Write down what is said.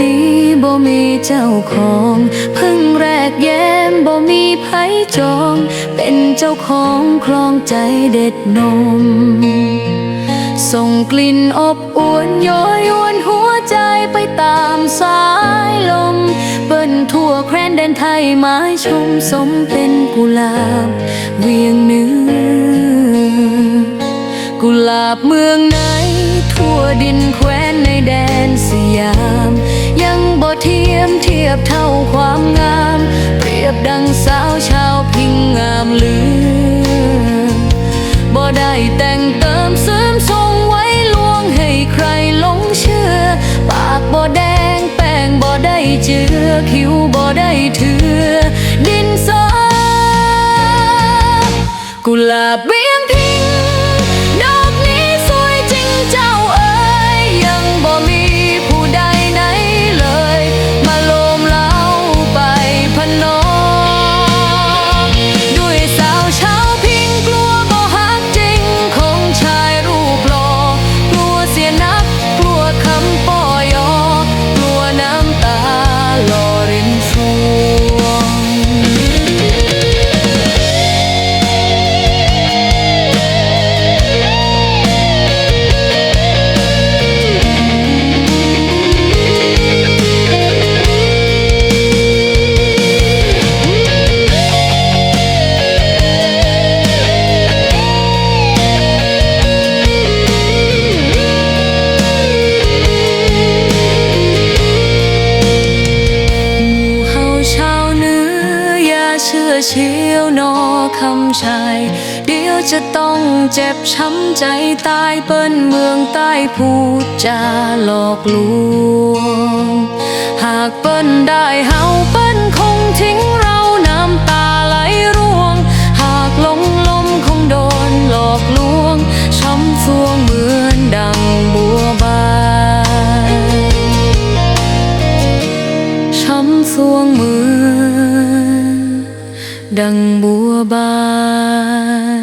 นี้บ่มีเจ้าของ พึ่งแรกแย้มบ่มีไผจอง เป็นเจ้าของครองใจเด็ดนม ส่งกลิ่นอบอวนย้อยยวนหัวใจไปตามสายลม เปิ้นทั่วแคว้นแดนไทยไม้ชมสมเป็นกุหลาบ เวียงเหนื้อกุหลาบเมืองไหนทั่วดินแคว้นในแดนสยาม ยมเทียบเท่าความงาม เปรียบดังสาวชาวพิงงามเลือบ่ได้แต่งเติมเสริมทรงไว้ลวงให้ใครหลงเชื่อ ปากบ่แดงแป้งบ่ได้เจือคิ้วบ่ได้เถือดินสอกุหลาบ เชื่อเชียวนอคำชายเดี๋ยวจะต้องเจ็บช้ำใจตายเปิ้นเมืองใต้พูดจาหลอกลวง หากเปิ้นได้เฮาเปิ้นคงทิ้งเราน้ำตาไหลร่วง หากหลงลมคงโดนหลอกลวงช้ำฟวงเหมือนดังบัวบานช้ำสวงเหมือดั งบัวบาน